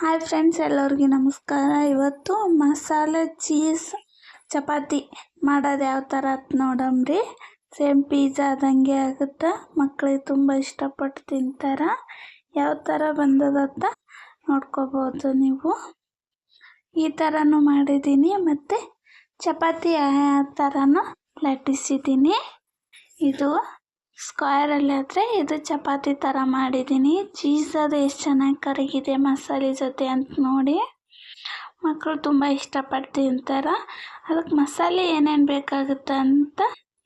Hi friends ಎಲ್ಲರಿಗೂ ನಮಸ್ಕಾರ. ಇವತ್ತು ಮಸಾಲೆ ಚೀಸ್ ಚಪಾತಿ ಮಾಡೋದು ಯಾವ ಥರ ಅಂತ ನೋಡಮ್ರಿ ಸೇಮ್ ಪಿಜ್ಜಾ ಆದಂಗೆ ಆಗುತ್ತೆ. ಮಕ್ಕಳಿಗೆ ತುಂಬ ಇಷ್ಟಪಟ್ಟು ತಿಂತಾರೆ. ಯಾವ ಥರ ಬಂದದತ್ತ ನೋಡ್ಕೋಬೋದು ನೀವು. ಈ ಥರನೂ ಮಾಡಿದ್ದೀನಿ. ಮತ್ತು ಚಪಾತಿ ಆ ಥರನೂ ಲಟ್ಟಿಸಿದ್ದೀನಿ. ಇದು ಸ್ಕ್ವೇರಲ್ಲಿ ಆದರೆ ಇದು ಚಪಾತಿ ಥರ ಮಾಡಿದ್ದೀನಿ. ಚೀಸ್ ಅದು ಎಷ್ಟು ಚೆನ್ನಾಗಿ ಕರಗಿದೆ ಮಸಾಲೆ ಜೊತೆ ಅಂತ ನೋಡಿ. ಮಕ್ಕಳು ತುಂಬ ಇಷ್ಟಪಟ್ಟು ತಿಂತಾರೆ ಅದಕ್ಕೆ ಮಸಾಲೆ ಏನೇನು ಬೇಕಾಗುತ್ತೆ ಅಂತ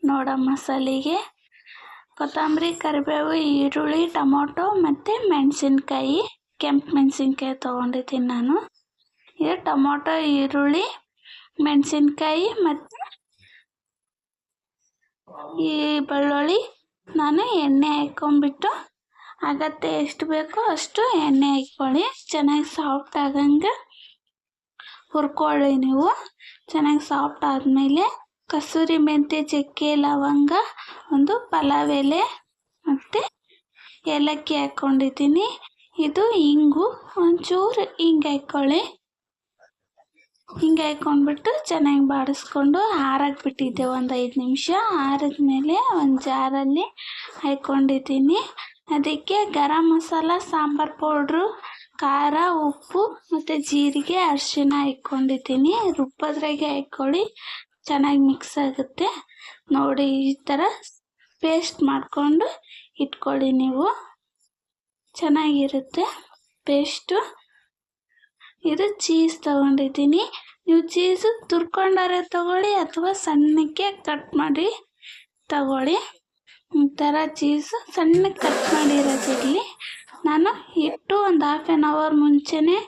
ನೋಡ ಮಸಾಲೆಗೆ. ಕೊತ್ತಂಬರಿ, ಕರಿಬೇವು, ಈರುಳ್ಳಿ, ಟೊಮೊಟೊ ಮತ್ತು ಮೆಣಸಿನ್ಕಾಯಿ. ಕೆಂಪು ಮೆಣಸಿನ್ಕಾಯಿ ತೊಗೊಂಡಿದ್ದೀನಿ ನಾನು. ಇದು ಟೊಮೊಟೊ, ಈರುಳ್ಳಿ, ಮೆಣಸಿನ್ಕಾಯಿ ಮತ್ತು ಈ ಬೆಳ್ಳುಳ್ಳಿ ನಾನು ಎಣ್ಣೆ ಹಾಕ್ಕೊಂಬಿಟ್ಟು ಅಗತ್ಯ ಎಷ್ಟು ಬೇಕೋ ಅಷ್ಟು ಎಣ್ಣೆ ಹಾಕ್ಕೊಳ್ಳಿ. ಚೆನ್ನಾಗಿ ಸಾಫ್ಟ್ ಆಗಂಗೆ ಹುರ್ಕೊಳ್ಳಿ ನೀವು. ಚೆನ್ನಾಗಿ ಸಾಫ್ಟ್ ಆದಮೇಲೆ ಕಸೂರಿ ಮೆಂತ್ಯ ಚಕ್ಕೆ, ಲವಂಗ, ಒಂದು ಪಲಾವ್ ಎಲೆ ಮತ್ತು ಏಲಕ್ಕಿ ಹಾಕ್ಕೊಂಡಿದ್ದೀನಿ ಇದು ಇಂಗು, ಒಂಚೂರು ಹಿಂಗೆ ಹಾಕ್ಕೊಳ್ಳಿ ಹಿಂಗೆ ಹಾಕ್ಕೊಂಡ್ಬಿಟ್ಟು ಚೆನ್ನಾಗಿ ಬಾಡಿಸ್ಕೊಂಡು ಆರಕ್ಕೆ ಬಿಟ್ಟಿದ್ದೆ ಒಂದು ಐದು ನಿಮಿಷ. ಆರಿದ್ಮೇಲೆ ಒಂದು ಜಾರಲ್ಲಿ ಹಾಕ್ಕೊಂಡಿದ್ದೀನಿ ಅದಕ್ಕೆ ಗರಂ ಮಸಾಲ, ಸಾಂಬಾರು ಪೌಡ್ರು, ಖಾರ, ಉಪ್ಪು ಮತ್ತು ಜೀರಿಗೆ ಅರಿಶಿನ ಇಟ್ಕೊಂಡಿದ್ದೀನಿ ರುಬ್ಬದ್ರಾಗೆ ಹಾಕ್ಕೊಳ್ಳಿ, ಚೆನ್ನಾಗಿ ಮಿಕ್ಸ್ ಆಗುತ್ತೆ. ನೋಡಿ, ಈ ಥರ ಪೇಸ್ಟ್ ಮಾಡಿಕೊಂಡು ಇಟ್ಕೊಳ್ಳಿ ನೀವು. ಚೆನ್ನಾಗಿರುತ್ತೆ ಪೇಸ್ಟು. ಇದು ಚೀಸ್ ತಗೊಂಡಿದ್ದೀನಿ. ನೀವು ಚೀಸು ತುರ್ಕೊಂಡಾರೆ ತಗೊಳ್ಳಿ ಅಥವಾ ಸಣ್ಣಕ್ಕೆ ಕಟ್ ಮಾಡಿ ತಗೊಳ್ಳಿ. ಈ ಥರ ಚೀಸು ಸಣ್ಣಕ್ಕೆ ಕಟ್ ಮಾಡಿರೋದಿರಲಿ ನಾನು ಹಿಟ್ಟು ಒಂದು ಹಾಫ್ ಆ್ಯನ್ ಅವರ್ ಮುಂಚೆನೇ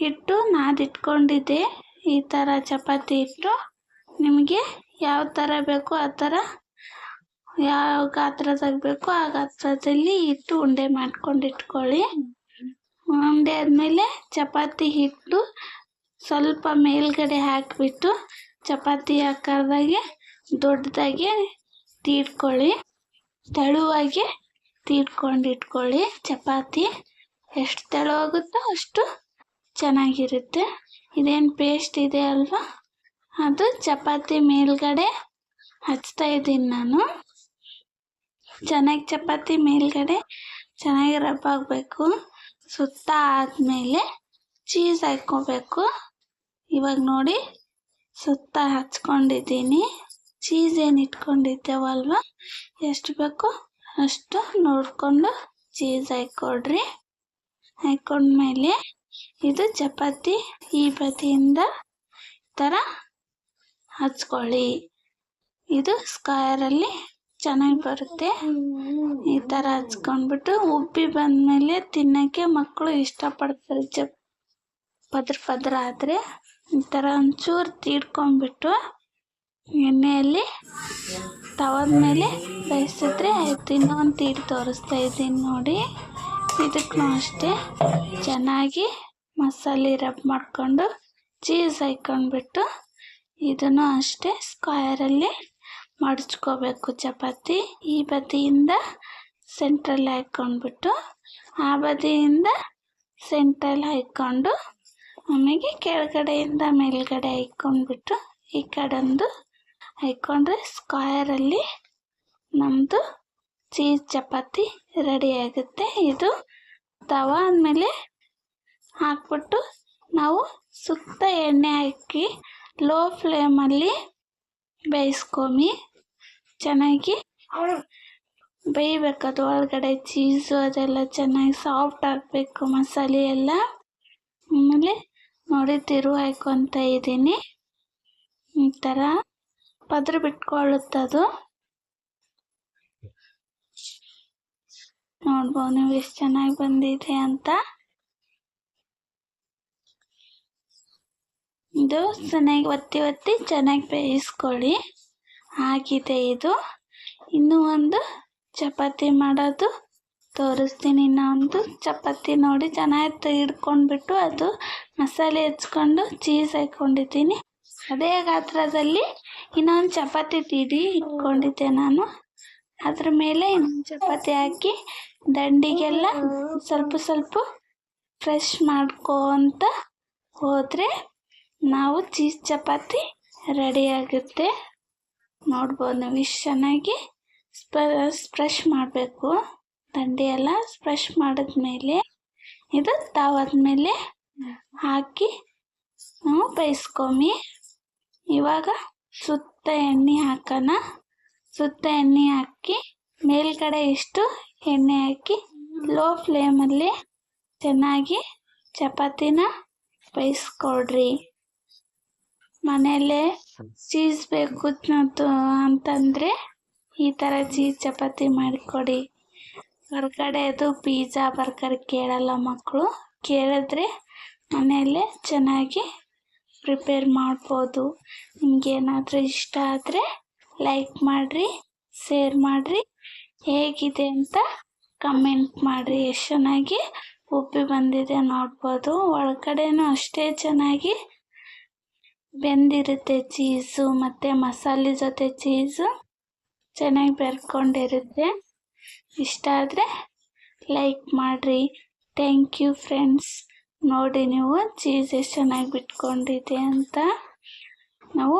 ಹಿಟ್ಟು ನಾದಿಟ್ಕೊಂಡಿದ್ದೆ. ಈ ಥರ ಚಪಾತಿ ಹಿಟ್ಟು. ನಿಮಗೆ ಯಾವ ಥರ ಬೇಕೋ ಆ ಥರ ಯಾವ ಗಾತ್ರದಾಗ ಬೇಕೋ ಆ ಗಾತ್ರದಲ್ಲಿ ಹಿಟ್ಟು ಉಂಡೆ ಮಾಡ್ಕೊಂಡು ಇಟ್ಕೊಳ್ಳಿ. ಉಂಡೆ ಆದಮೇಲೆ ಚಪಾತಿ ಹಿಟ್ಟು ಸ್ವಲ್ಪ ಮೇಲ್ಗಡೆ ಹಾಕಿಬಿಟ್ಟು ಚಪಾತಿ ಆಕಾರದಾಗೆ ದೊಡ್ಡದಾಗಿ ತೀಡ್ಕೊಳ್ಳಿ. ತೆಳುವಾಗಿ ತೀಡ್ಕೊಂಡು ಇಟ್ಕೊಳ್ಳಿ. ಚಪಾತಿ ಎಷ್ಟು ತೆಳುವಾಗುತ್ತೋ ಅಷ್ಟು ಚೆನ್ನಾಗಿರುತ್ತೆ. ಇದೇನು ಪೇಸ್ಟ್ ಇದೆ ಅಲ್ವಾ? ಅದು ಚಪಾತಿ ಮೇಲ್ಗಡೆ ಹಚ್ತಾ ಇದ್ದೀನಿ ನಾನು. ಚೆನ್ನಾಗಿ ಚಪಾತಿ ಮೇಲ್ಗಡೆ ಚೆನ್ನಾಗಿ ರಬ್ ಆಗಬೇಕು. ಸುತ್ತ ಆದಮೇಲೆ ಚೀಸ್ ಹಾಕ್ಕೋಬೇಕು. ಇವಾಗ ನೋಡಿ ಸುತ್ತ ಹಚ್ಕೊಂಡಿದ್ದೀನಿ. ಚೀಸ್ ಏನು ಇಟ್ಕೊಂಡಿದ್ದೇವಲ್ವ? ಎಷ್ಟು ಬೇಕು ಅಷ್ಟು ನೋಡಿಕೊಂಡು ಚೀಸ್ ಹಾಕ್ಕೊಡ್ರಿ. ಹಾಕ್ಕೊಂಡ್ಮೇಲೆ ಇದು ಚಪಾತಿ ಈ ಬದಿಯಿಂದ ಥರ ಹಚ್ಕೊಳ್ಳಿ. ಇದು ಸ್ಕ್ವೇರಲ್ಲಿ ಚೆನ್ನಾಗಿ ಬರುತ್ತೆ. ಈ ಥರ ಹಚ್ಕೊಂಡ್ಬಿಟ್ಟು ಉಬ್ಬಿ ಬಂದಮೇಲೆ ತಿನ್ನೋಕ್ಕೆ ಮಕ್ಕಳು ಇಷ್ಟಪಡ್ತಾರೆ. ಚಪ್ ಪದ್ರ ಪದ್ರ ಆದರೆ ಈ ಥರ ಒಂಚೂರು ತೀಡ್ಕೊಂಡ್ಬಿಟ್ಟು ಎಣ್ಣೆಯಲ್ಲಿ ತವದ ಮೇಲೆ ಬೇಯಿಸಿದ್ರೆ ಆಯ್ತು. ಇನ್ನೊಂದು ತೀಡ್ ತೋರಿಸ್ತಾ ಇದ್ದೀನಿ ನೋಡಿ. ಇದಕ್ಕೂ ಅಷ್ಟೇ. ಚೆನ್ನಾಗಿ ಮಸಾಲೆ ರಬ್ ಮಾಡಿಕೊಂಡು ಚೀಸ್ ಹಾಕ್ಕೊಂಡ್ಬಿಟ್ಟು ಇದನ್ನು ಅಷ್ಟೇ ಸ್ಕ್ವೇರಲ್ಲಿ ಮಡಚ್ಕೋಬೇಕು ಚಪಾತಿ. ಈ ಬದಿಯಿಂದ ಸೆಂಟ್ರಲ್ಲಿ ಹಾಕ್ಕೊಂಡ್ಬಿಟ್ಟು, ಆ ಬದಿಯಿಂದ ಸೆಂಟ್ರಲ್ಲಿ ಹಾಕ್ಕೊಂಡು ಆಮೇಲೆ ಕೆಳಗಡೆಯಿಂದ ಮೇಲ್ಗಡೆ ಹಾಕ್ಕೊಂಡ್ಬಿಟ್ಟು, ಈ ಕಡೆಂದು ಹಾಕ್ಕೊಂಡ್ರೆ ಸ್ಕ್ವಯರಲ್ಲಿ ನಮ್ಮದು ಚೀಸ್ ಚಪಾತಿ ರೆಡಿ ಆಗುತ್ತೆ. ಇದು ತವ ಆದಮೇಲೆ ಹಾಕ್ಬಿಟ್ಟು ನಾವು ಸುತ್ತ ಎಣ್ಣೆ ಹಾಕಿ ಲೋ ಫ್ಲೇಮಲ್ಲಿ ಬೇಯಿಸ್ಕೊಮಿ. ಚೆನ್ನಾಗಿ ಬೇಯಬೇಕದು ಒಳಗಡೆ ಚೀಸು ಅದೆಲ್ಲ ಚೆನ್ನಾಗಿ ಸಾಫ್ಟ್ ಆಗಬೇಕು ಮಸಾಲೆ ಎಲ್ಲ. ಆಮೇಲೆ ನೋಡಿ ತಿರು ಹಾಕ್ಕೊತ ಇದ್ದೀನಿ. ಈ ಥರ ಪದ್ರ ಬಿಟ್ಕೊಳ್ಳುತ್ತದು. ನೋಡ್ಬೋದು ನೀವು ಎಷ್ಟು ಚೆನ್ನಾಗಿ ಬಂದಿದೆ ಅಂತ. ಇದು ಚೆನ್ನಾಗಿ ಒತ್ತಿ ಒತ್ತಿ ಚೆನ್ನಾಗಿ ಬೇಯಿಸ್ಕೊಳ್ಳಿ. ಆಗಿದೆ ಇದು. ಇನ್ನೂ ಒಂದು ಚಪಾತಿ ಮಾಡೋದು ತೋರಿಸ್ತೀನಿ. ಇನ್ನೊಂದು ಚಪಾತಿ ನೋಡಿ ಚೆನ್ನಾಗಿ ಹಿಡ್ಕೊಂಡ್ಬಿಟ್ಟು ಅದು ಮಸಾಲೆ ಹಚ್ಕೊಂಡು ಚೀಸ್ ಹಾಕ್ಕೊಂಡಿದ್ದೀನಿ ಅದೇ ಗಾತ್ರದಲ್ಲಿ ಇನ್ನೊಂದು ಚಪಾತಿ ತಿಡಿ ಇಟ್ಕೊಂಡಿದ್ದೆ ನಾನು. ಅದ್ರ ಮೇಲೆ ಇನ್ನೊಂದು ಚಪಾತಿ ಹಾಕಿ ದಂಡಿಗೆಲ್ಲ ಸ್ವಲ್ಪ ಸ್ವಲ್ಪ ಫ್ರೆಶ್ ಮಾಡ್ಕೊತ ಹೋದರೆ ನಾವು ಚೀಸ್ ಚಪಾತಿ ರೆಡಿಯಾಗುತ್ತೆ ನೋಡ್ಬೋದು ನಾವು ಇಷ್ಟು ಚೆನ್ನಾಗಿ ಸ್ಪ ಸ್ಪ್ರೆಶ್ ಮಾಡಬೇಕು. ದಂಡಿ ಸ್ಪ್ರೆಶ್ ಮಾಡಿದ್ಮೇಲೆ ಇದು ತಾವಾದ್ಮೇಲೆ ಹಾಕಿ ನಾವು ಬೇಯಿಸ್ಕೊಮಿ ಇವಾಗ ಸುತ್ತ ಎಣ್ಣೆ ಹಾಕೋಣ. ಸುತ್ತ ಎಣ್ಣೆ ಹಾಕಿ ಮೇಲ್ಗಡೆ ಇಷ್ಟು ಎಣ್ಣೆ ಹಾಕಿ ಲೋ ಫ್ಲೇಮಲ್ಲಿ ಚೆನ್ನಾಗಿ ಚಪಾತಿನ ಬೇಯಿಸ್ಕೊಡ್ರಿ. ಮನೆಯಲ್ಲೇ ಚೀಸ್ ಬೇಕು ಅಂತಂದರೆ ಈ ಥರ ಚೀಸ್ ಚಪಾತಿ ಮಾಡಿಕೊಡಿ. ಹೊರಗಡೆ ಅದು ಪಿಜ್ಜಾ ಬರ್ಗರ್ ಕೇಳಲ್ಲ ಮಕ್ಕಳು ಕೇಳಿದ್ರೆ ಮನೆಯಲ್ಲೇ ಚೆನ್ನಾಗಿ ಪ್ರಿಪೇರ್ ಮಾಡ್ಬೋದು. ನಿಮಗೇನಾದರೂ ಇಷ್ಟ ಆದರೆ ಲೈಕ್ ಮಾಡಿರಿ ಶೇರ್ ಮಾಡಿರಿ. ಹೇಗಿದೆ ಅಂತ ಕಮೆಂಟ್ ಮಾಡಿರಿ. ಎಷ್ಟು ಚೆನ್ನಾಗಿ ಉಪ್ಪಿ ಬಂದಿದೆ ನೋಡ್ಬೋದು. ಒಳಗಡೆನೂ ಅಷ್ಟೇ ಚೆನ್ನಾಗಿ ಬೆಂದಿರುತ್ತೆ ಚೀಸು, ಮತ್ತು ಮಸಾಲೆ ಜೊತೆ ಚೀಸು ಚೆನ್ನಾಗಿ ಬೆರ್ಕೊಂಡಿರುತ್ತೆ. ಇಷ್ಟ ಆದರೆ ಲೈಕ್ ಮಾಡಿರಿ. Thank you friends. ನೋಡಿ ನೀವು ಚೀಸ್ ಎಷ್ಟು ಚೆನ್ನಾಗಿ ಬಿಟ್ಕೊಂಡಿದೆ ಅಂತ. ನಾವು